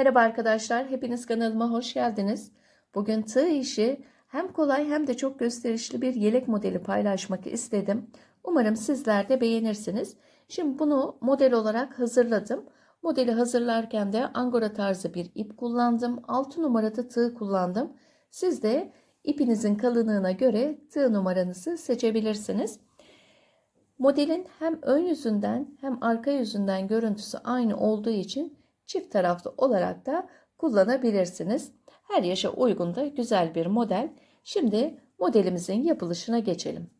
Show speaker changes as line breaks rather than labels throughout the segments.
Merhaba arkadaşlar, hepiniz kanalıma hoş geldiniz. Bugün tığ işi hem kolay hem de çok gösterişli bir yelek modeli paylaşmak istedim. Umarım sizler de beğenirsiniz. Şimdi bunu model olarak hazırladım. Modeli hazırlarken de angora tarzı bir ip kullandım. 6 numarada tığ kullandım. Siz de ipinizin kalınlığına göre tığ numaranızı seçebilirsiniz. Modelin hem ön yüzünden hem arka yüzünden görüntüsü aynı olduğu için çift taraflı olarak da kullanabilirsiniz. Her yaşa uygun da güzel bir model. Şimdi modelimizin yapılışına geçelim.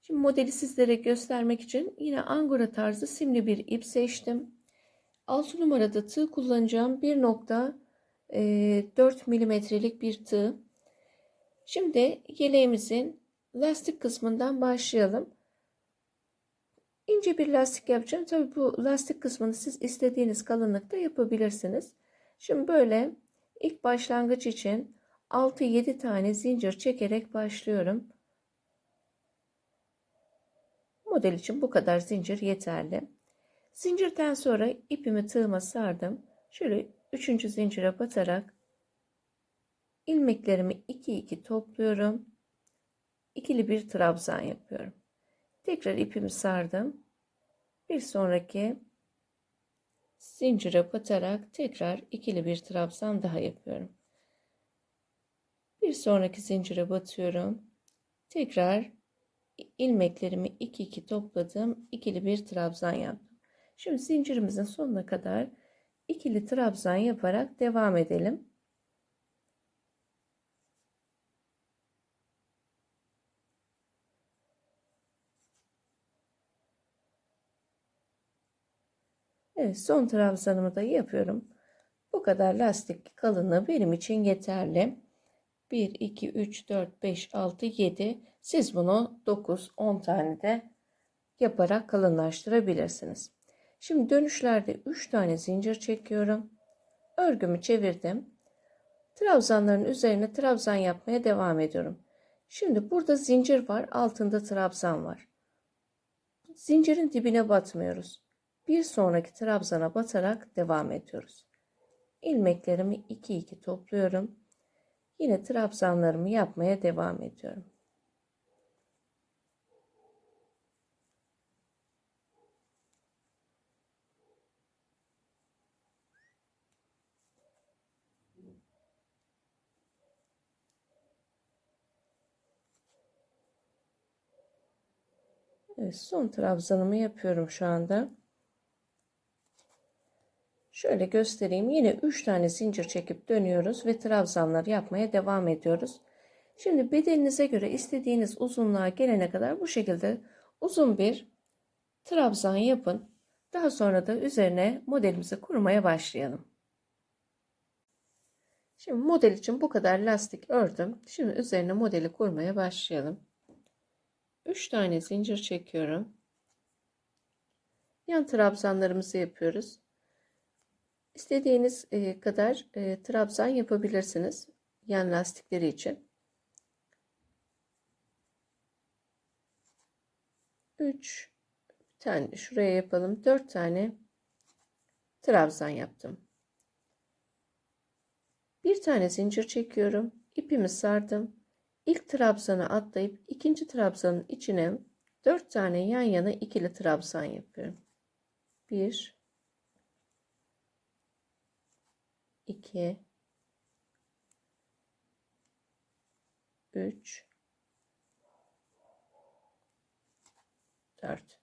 Şimdi modeli sizlere göstermek için yine angora tarzı simli bir ip seçtim. 6 numarada tığ kullanacağım 1.4 milimetrelik bir tığ. Şimdi yeleğimizin lastik kısmından başlayalım. İnce bir lastik yapacağım. Tabii bu lastik kısmını siz istediğiniz kalınlıkta yapabilirsiniz. Şimdi böyle ilk başlangıç için 6-7 tane zincir çekerek başlıyorum. Model için bu kadar zincir yeterli. Zincirden sonra ipimi tığıma sardım. Şöyle üçüncü zincire batarak ilmeklerimi 2-2 topluyorum. İkili bir trabzan yapıyorum. Tekrar ipimi sardım. Bir sonraki zincire batarak tekrar ikili bir trabzan daha yapıyorum. Bir sonraki zincire batıyorum. Tekrar ilmeklerimi 2 2 topladım. ikili bir trabzan yaptım. Şimdi zincirimizin sonuna kadar ikili trabzan yaparak devam edelim. Son trabzanımı da yapıyorum. Bu kadar lastik kalınlığı benim için yeterli. 1, 2, 3, 4, 5, 6, 7. Siz bunu 9, 10 tane de yaparak kalınlaştırabilirsiniz. Şimdi dönüşlerde 3 tane zincir çekiyorum. Örgümü çevirdim. Trabzanların üzerine trabzan yapmaya devam ediyorum. Şimdi burada zincir var, altında trabzan var. Zincirin dibine batmıyoruz. Bir sonraki trabzana batarak devam ediyoruz. İlmeklerimi 2 2 topluyorum. Yine trabzanlarımı yapmaya devam ediyorum. Evet, son trabzanımı yapıyorum şu anda. Şöyle göstereyim. Yine 3 tane zincir çekip dönüyoruz ve trabzanlar yapmaya devam ediyoruz. Şimdi bedeninize göre istediğiniz uzunluğa gelene kadar bu şekilde uzun bir trabzan yapın. Daha sonra da üzerine modelimizi kurmaya başlayalım. Şimdi model için bu kadar lastik ördüm. Şimdi üzerine modeli kurmaya başlayalım. 3 tane zincir çekiyorum. Yan trabzanlarımızı yapıyoruz. İstediğiniz e, kadar e, trabzan yapabilirsiniz yan lastikleri için. 3 tane şuraya yapalım. 4 tane trabzan yaptım. Bir tane zincir çekiyorum. İpimi sardım. İlk trabzanı atlayıp ikinci trabzanın içine 4 tane yan yana ikili trabzan yapıyorum. 1 2 3 4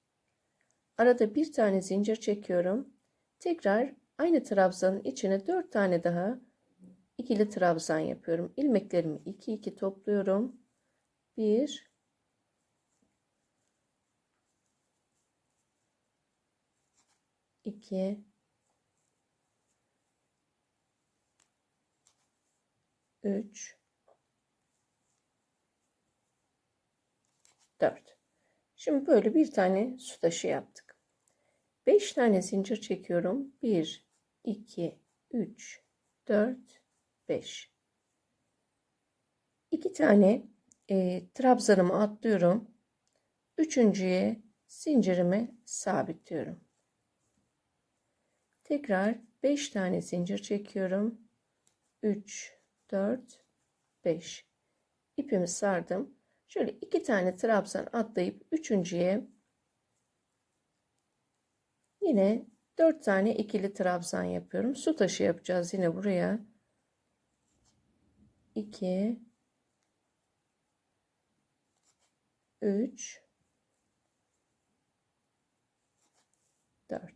Arada bir tane zincir çekiyorum. Tekrar aynı trabzanın içine 4 tane daha ikili trabzan yapıyorum. İlmeklerimi 2 2 topluyorum. 1 2 3 4 Şimdi böyle bir tane su taşı yaptık. 5 tane zincir çekiyorum. 1 2 3 4 5 2 tane e, trabzanımı atlıyorum. Üçüncüye zincirimi sabitliyorum. Tekrar 5 tane zincir çekiyorum. 3, 4, 5. İpimi sardım. Şöyle iki tane trabzan atlayıp üçüncüye yine 4 tane ikili trabzan yapıyorum. Su taşı yapacağız yine buraya. 2 3 4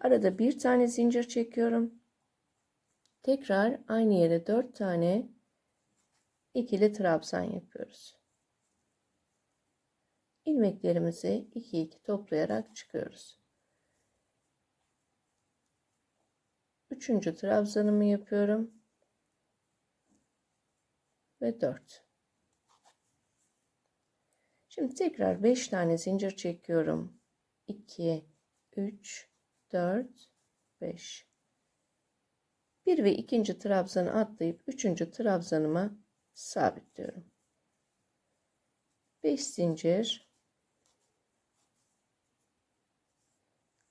Arada bir tane zincir çekiyorum. Tekrar aynı yere 4 tane ikili trabzan yapıyoruz. ilmeklerimizi 2 2 toplayarak çıkıyoruz. Üçüncü trabzanımı yapıyorum. Ve 4. Şimdi tekrar 5 tane zincir çekiyorum. 2, 3, 4, 5. Bir ve ikinci trabzanı atlayıp üçüncü trabzanıma sabitliyorum. 5 zincir.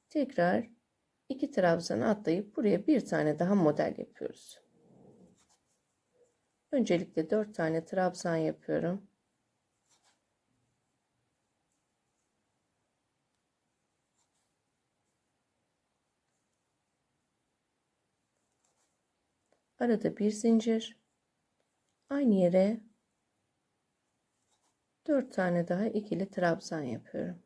Tekrar iki trabzanı atlayıp buraya bir tane daha model yapıyoruz. Öncelikle 4 tane trabzan yapıyorum. Arada bir zincir. Aynı yere 4 tane daha ikili trabzan yapıyorum.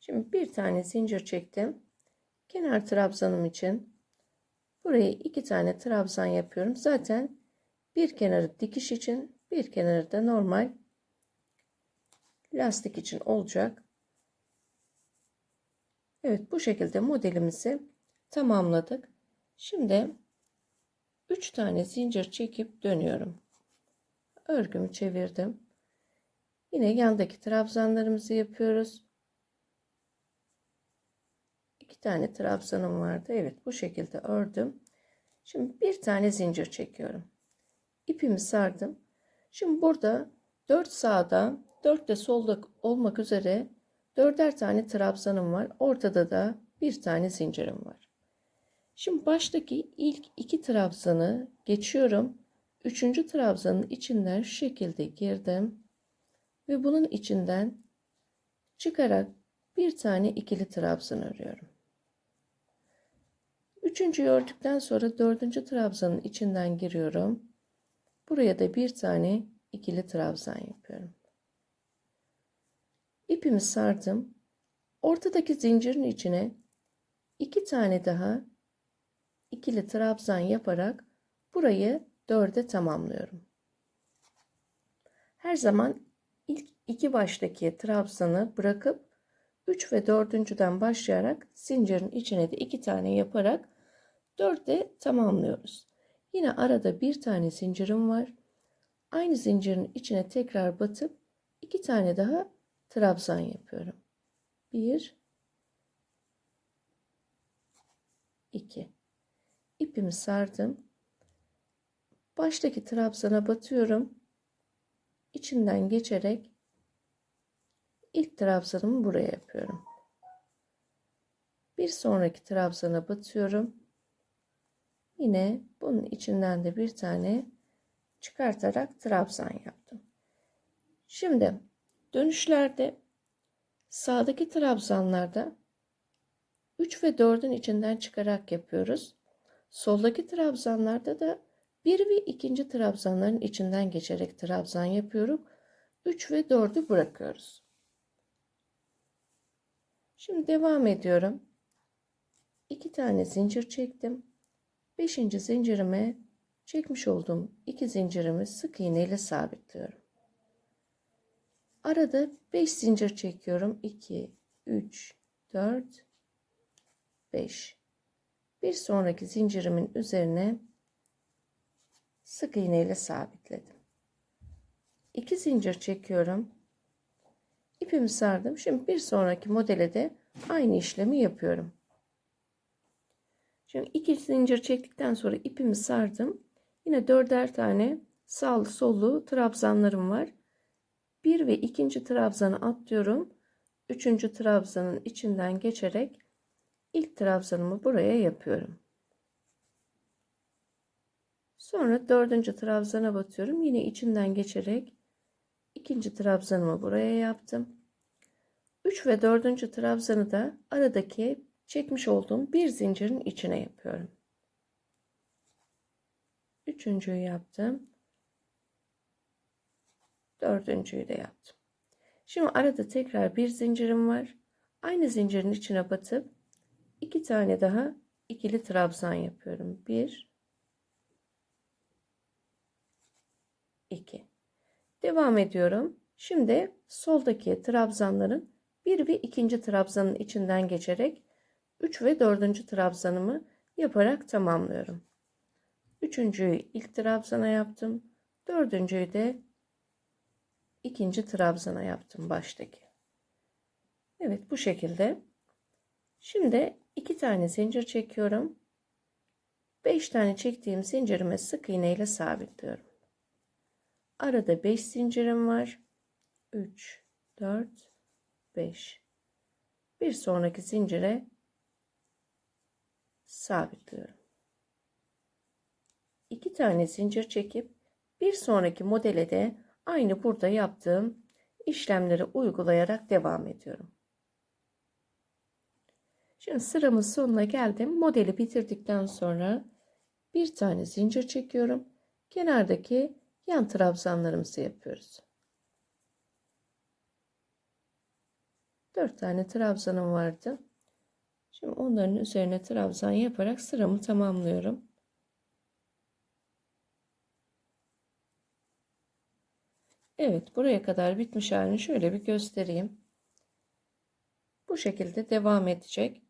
Şimdi bir tane zincir çektim. Kenar trabzanım için buraya iki tane trabzan yapıyorum. Zaten bir kenarı dikiş için bir kenarı da normal lastik için olacak. Evet bu şekilde modelimizi tamamladık. Şimdi 3 tane zincir çekip dönüyorum. Örgümü çevirdim. Yine yandaki trabzanlarımızı yapıyoruz. 2 tane trabzanım vardı. Evet bu şekilde ördüm. Şimdi bir tane zincir çekiyorum. İpimi sardım. Şimdi burada 4 sağda 4 de solda olmak üzere dörder tane trabzanım var. Ortada da bir tane zincirim var. Şimdi baştaki ilk iki trabzanı geçiyorum. Üçüncü trabzanın içinden şu şekilde girdim. Ve bunun içinden çıkarak bir tane ikili trabzan örüyorum. Üçüncüyü ördükten sonra dördüncü trabzanın içinden giriyorum. Buraya da bir tane ikili trabzan yapıyorum. İpimi sardım. Ortadaki zincirin içine iki tane daha ikili trabzan yaparak burayı dörde tamamlıyorum. Her zaman ilk iki baştaki trabzanı bırakıp 3 ve dördüncüden başlayarak zincirin içine de iki tane yaparak dörde tamamlıyoruz. Yine arada bir tane zincirim var. Aynı zincirin içine tekrar batıp iki tane daha trabzan yapıyorum. 1 2 İpimi sardım. Baştaki trabzana batıyorum. İçinden geçerek ilk trabzanımı buraya yapıyorum. Bir sonraki trabzana batıyorum. Yine bunun içinden de bir tane çıkartarak trabzan yaptım. Şimdi Dönüşlerde sağdaki trabzanlarda 3 ve 4'ün içinden çıkarak yapıyoruz. Soldaki trabzanlarda da 1 ve 2. trabzanların içinden geçerek trabzan yapıyorum. 3 ve 4'ü bırakıyoruz. Şimdi devam ediyorum. 2 tane zincir çektim. 5. zincirime çekmiş olduğum 2 zincirimi sık iğne ile sabitliyorum. Arada 5 zincir çekiyorum. 2, 3, 4, 5. Bir sonraki zincirimin üzerine sık iğne ile sabitledim. 2 zincir çekiyorum. İpimi sardım. Şimdi bir sonraki modele de aynı işlemi yapıyorum. Şimdi iki zincir çektikten sonra ipimi sardım. Yine dörder tane sağlı sollu trabzanlarım var. Bir ve ikinci trabzanı atlıyorum. Üçüncü trabzanın içinden geçerek ilk trabzanımı buraya yapıyorum. Sonra dördüncü trabzana batıyorum. Yine içinden geçerek ikinci trabzanımı buraya yaptım. 3 ve 4. trabzanı da aradaki çekmiş olduğum bir zincirin içine yapıyorum. Üçüncüyü yaptım. Dördüncüyü de yaptım. Şimdi arada tekrar bir zincirim var. Aynı zincirin içine batıp iki tane daha ikili trabzan yapıyorum. Bir, iki. Devam ediyorum. Şimdi soldaki trabzanların bir ve ikinci trabzanın içinden geçerek 3 ve dördüncü trabzanımı yaparak tamamlıyorum. Üçüncüyü ilk trabzana yaptım. Dördüncüyü de ikinci trabzana yaptım baştaki. Evet bu şekilde. Şimdi iki tane zincir çekiyorum. Beş tane çektiğim zincirimi sık iğne ile sabitliyorum. Arada beş zincirim var. 3, 4, 5. Bir sonraki zincire sabitliyorum. İki tane zincir çekip bir sonraki modele de aynı burada yaptığım işlemleri uygulayarak devam ediyorum. Şimdi sıramın sonuna geldim. Modeli bitirdikten sonra bir tane zincir çekiyorum. Kenardaki yan trabzanlarımızı yapıyoruz. 4 tane trabzanım vardı. Şimdi onların üzerine trabzan yaparak sıramı tamamlıyorum. Evet buraya kadar bitmiş halini şöyle bir göstereyim. Bu şekilde devam edecek.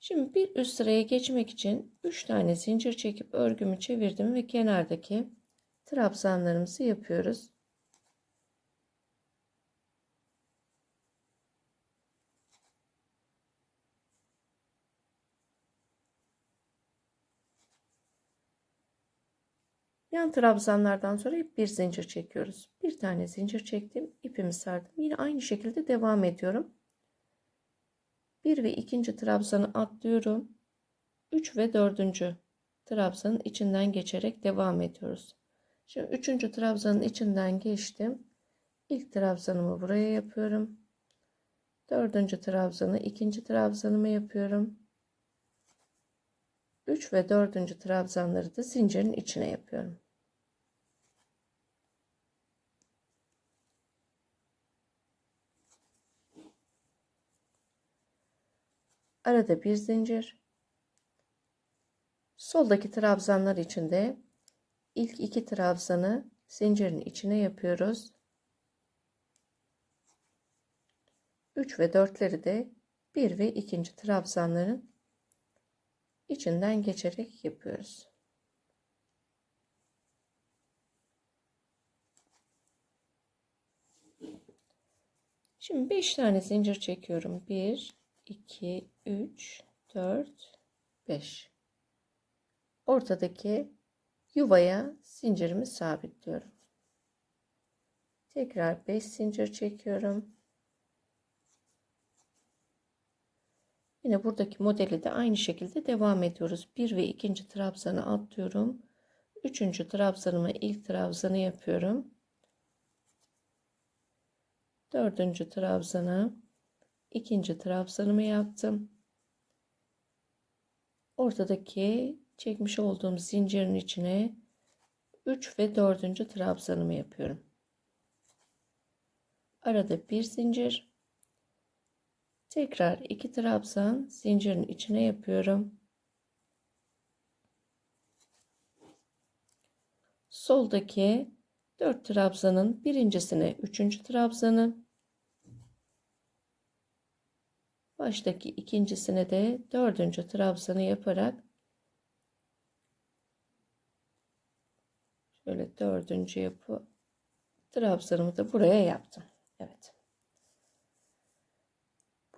Şimdi bir üst sıraya geçmek için 3 tane zincir çekip örgümü çevirdim ve kenardaki trabzanlarımızı yapıyoruz. Yan trabzanlardan sonra hep bir zincir çekiyoruz. Bir tane zincir çektim, ipimi sardım. Yine aynı şekilde devam ediyorum. Bir ve ikinci trabzanı atlıyorum. Üç ve dördüncü trabzanın içinden geçerek devam ediyoruz. Şimdi üçüncü trabzanın içinden geçtim. İlk trabzanımı buraya yapıyorum. Dördüncü trabzanı ikinci trabzanımı yapıyorum. 3 ve 4. trabzanları da zincirin içine yapıyorum. Arada bir zincir. Soldaki trabzanlar içinde ilk iki trabzanı zincirin içine yapıyoruz. 3 ve 4'leri de 1 ve 2. trabzanların içinden geçerek yapıyoruz. Şimdi 5 tane zincir çekiyorum. 1 2 3 4 5 Ortadaki yuvaya zincirimi sabitliyorum. Tekrar 5 zincir çekiyorum. Yine buradaki modeli de aynı şekilde devam ediyoruz. Bir ve ikinci trabzanı atlıyorum. Üçüncü trabzanımı ilk trabzanı yapıyorum. Dördüncü trabzanı ikinci trabzanımı yaptım. Ortadaki çekmiş olduğum zincirin içine 3 ve 4. trabzanımı yapıyorum. Arada bir zincir Tekrar iki trabzan zincirin içine yapıyorum. Soldaki 4 trabzanın birincisine üçüncü trabzanı baştaki ikincisine de dördüncü trabzanı yaparak şöyle dördüncü yapı trabzanımı da buraya yaptım. Evet.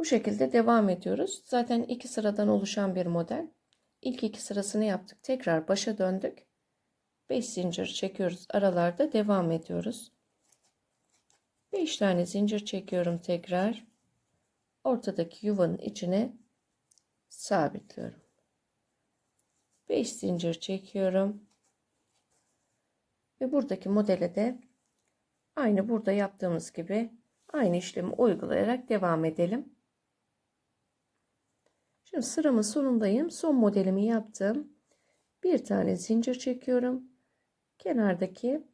Bu şekilde devam ediyoruz. Zaten iki sıradan oluşan bir model. İlk iki sırasını yaptık. Tekrar başa döndük. 5 zincir çekiyoruz. Aralarda devam ediyoruz. 5 tane zincir çekiyorum tekrar. Ortadaki yuvanın içine sabitliyorum. 5 zincir çekiyorum. Ve buradaki modele de aynı burada yaptığımız gibi aynı işlemi uygulayarak devam edelim. Şimdi sıramın sonundayım. Son modelimi yaptım. Bir tane zincir çekiyorum. Kenardaki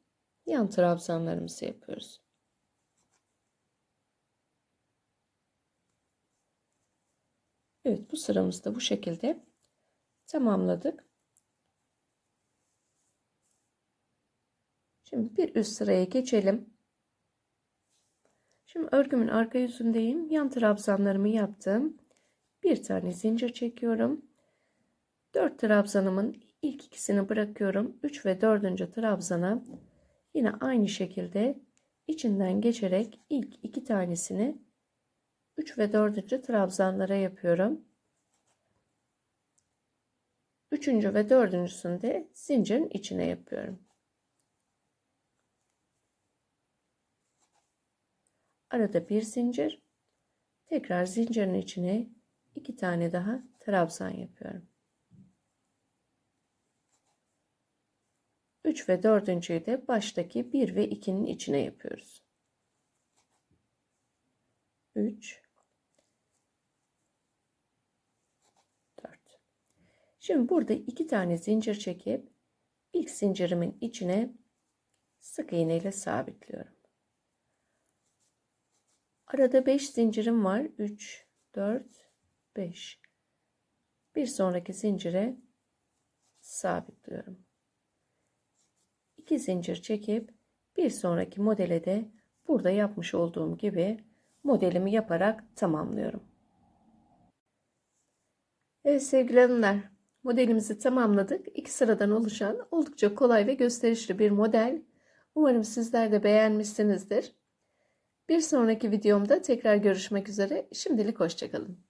yan trabzanlarımızı yapıyoruz. Evet bu sıramızı da bu şekilde tamamladık. Şimdi bir üst sıraya geçelim. Şimdi örgümün arka yüzündeyim. Yan trabzanlarımı yaptım. Bir tane zincir çekiyorum. 4 trabzanımın ilk ikisini bırakıyorum. 3 ve 4. trabzana yine aynı şekilde içinden geçerek ilk iki tanesini 3 ve 4. trabzanlara yapıyorum. 3. ve 4. de zincirin içine yapıyorum. Arada bir zincir. Tekrar zincirin içine iki tane daha trabzan yapıyorum. 3 ve 4.'yü de baştaki 1 ve 2'nin içine yapıyoruz. 3 4 Şimdi burada iki tane zincir çekip ilk zincirimin içine sık iğne ile sabitliyorum. Arada 5 zincirim var. 3 4 5 Bir sonraki zincire sabitliyorum. 2 zincir çekip bir sonraki modele de burada yapmış olduğum gibi modelimi yaparak tamamlıyorum. Evet sevgili hanımlar modelimizi tamamladık. İki sıradan oluşan oldukça kolay ve gösterişli bir model. Umarım sizler de beğenmişsinizdir. Bir sonraki videomda tekrar görüşmek üzere. Şimdilik hoşçakalın.